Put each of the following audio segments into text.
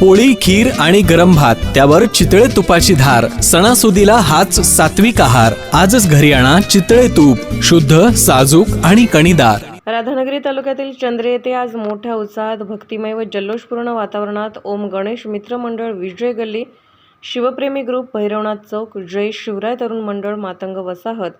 पोळी खीर आणि गरम भात त्यावर चितळे तुपाची धार सणासुदीला हाच सात्विक आहार. आजच घरी आणा चितळे तूप शुद्ध साजूक आणि कणीदार. राधानगरी तालुक्यातील चंद्रे येथे आज मोठ्या उत्साहात भक्तिमय व जल्लोषपूर्ण वातावरणात ओम गणेश मित्र मंडळ विजय गल्ली शिवप्रेमी ग्रुप भैरवनाथ चौक जय शिवराय तरुण मंडळ मातंग वसाहत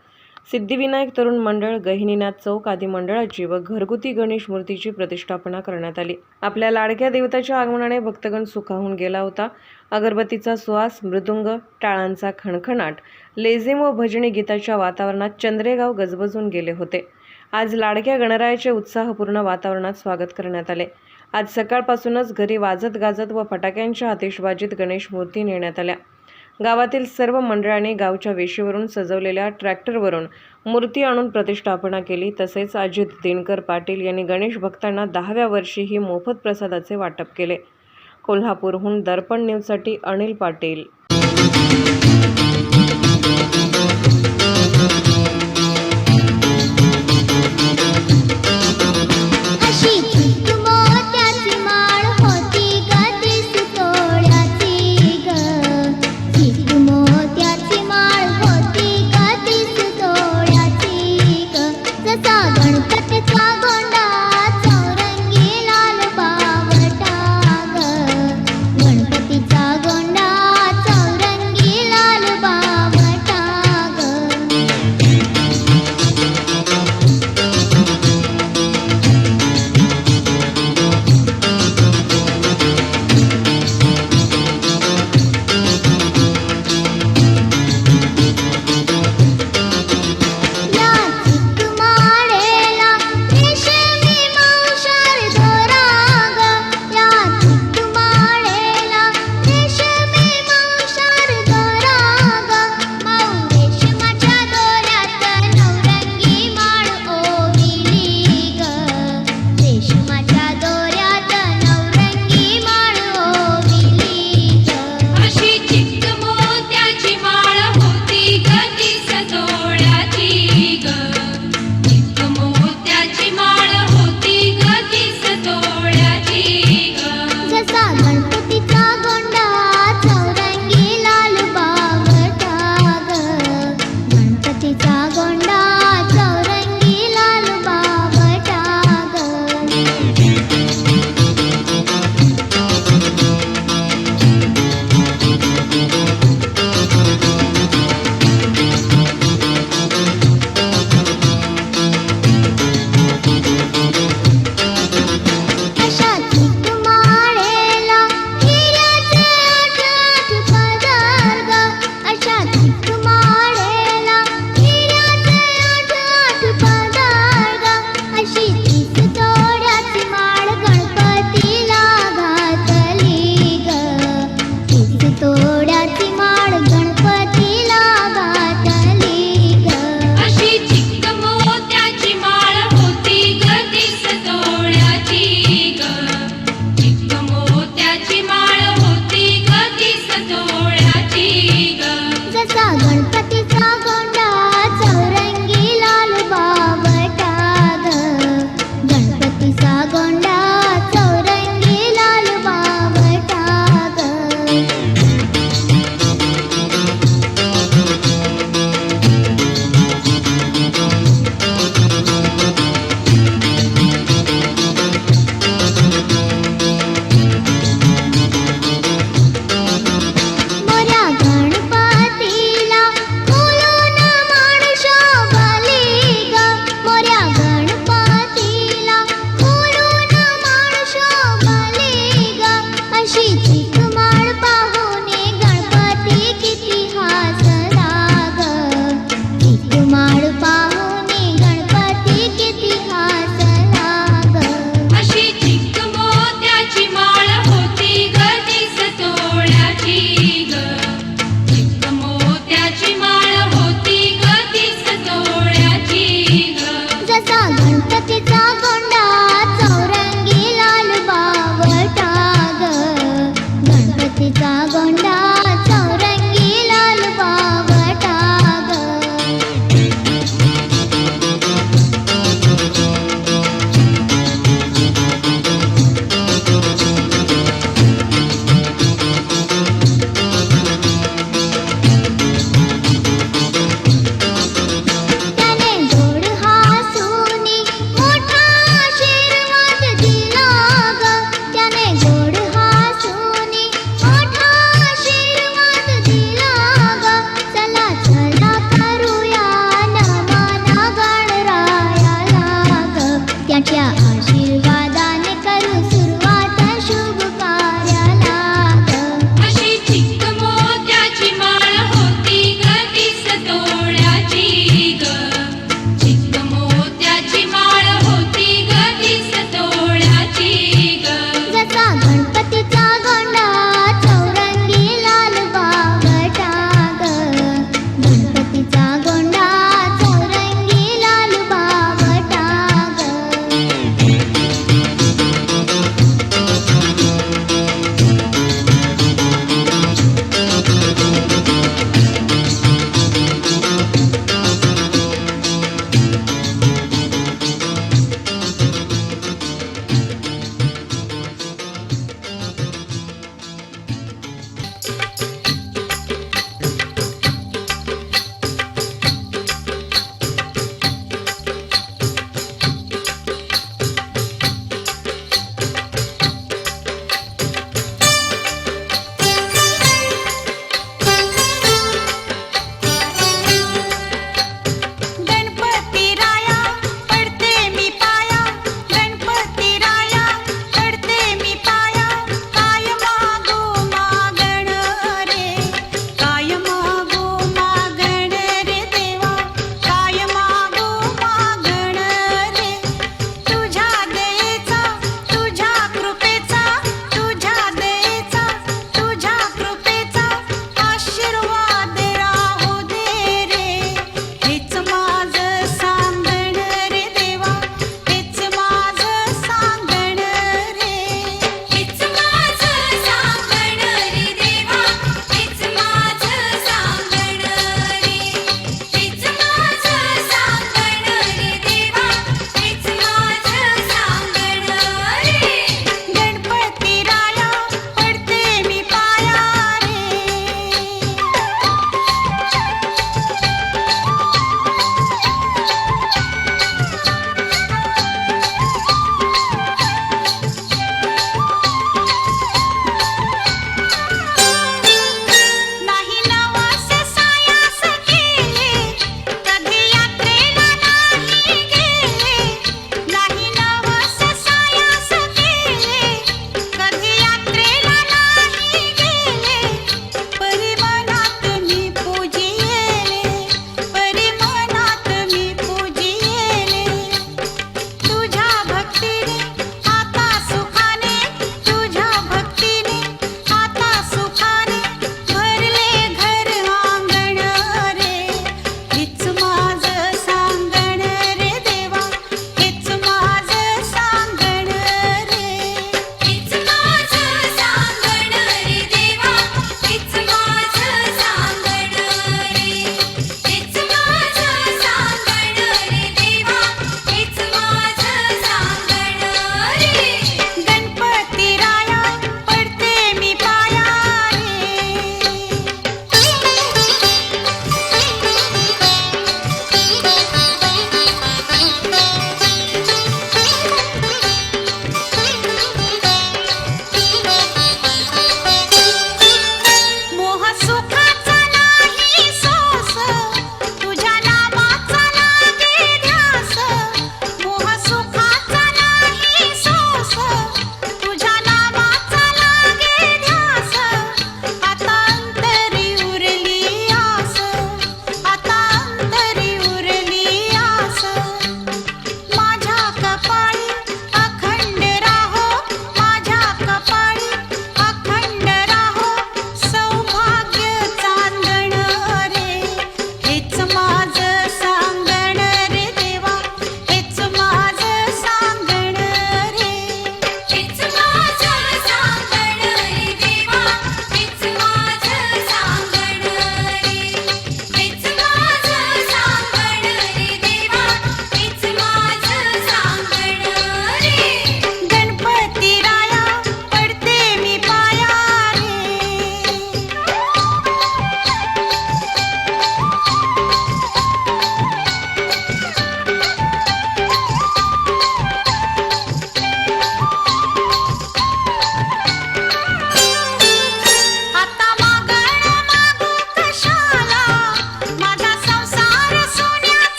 सिद्धिविनायक तरुण मंडळ गहिनीनाथ चौक आदी मंडळाची व घरगुती गणेश मूर्तीची प्रतिष्ठापना करण्यात आली. आपल्या लाडक्या देवताच्या आगमनाने भक्तगण सुखाहून गेला होता. अगरबत्तीचा सुवास मृदुंग टाळांचा खणखणाट लेझिम व भजनी गीताच्या वातावरणात चंद्रेगाव गजबजून गेले होते. आज लाडक्या गणरायाचे उत्साहपूर्ण वातावरणात स्वागत करण्यात आले. आज सकाळपासूनच घरी वाजत गाजत व फटाक्यांच्या आतिषबाजीत गणेश मूर्ती नेण्यात आल्या. गावातील सर्व मंडळांनी गावच्या वेशीवरून सजवलेल्या ट्रॅक्टरवरून मूर्ती आणून प्रतिष्ठापना केली. तसेच अजित दिनकर पाटील यांनी गणेश भक्तांना दहाव्या वर्षीही मोफत प्रसादाचे वाटप केले. कोल्हापूरहून दर्पण न्यूजसाठी अनिल पाटील കൊണ്ട്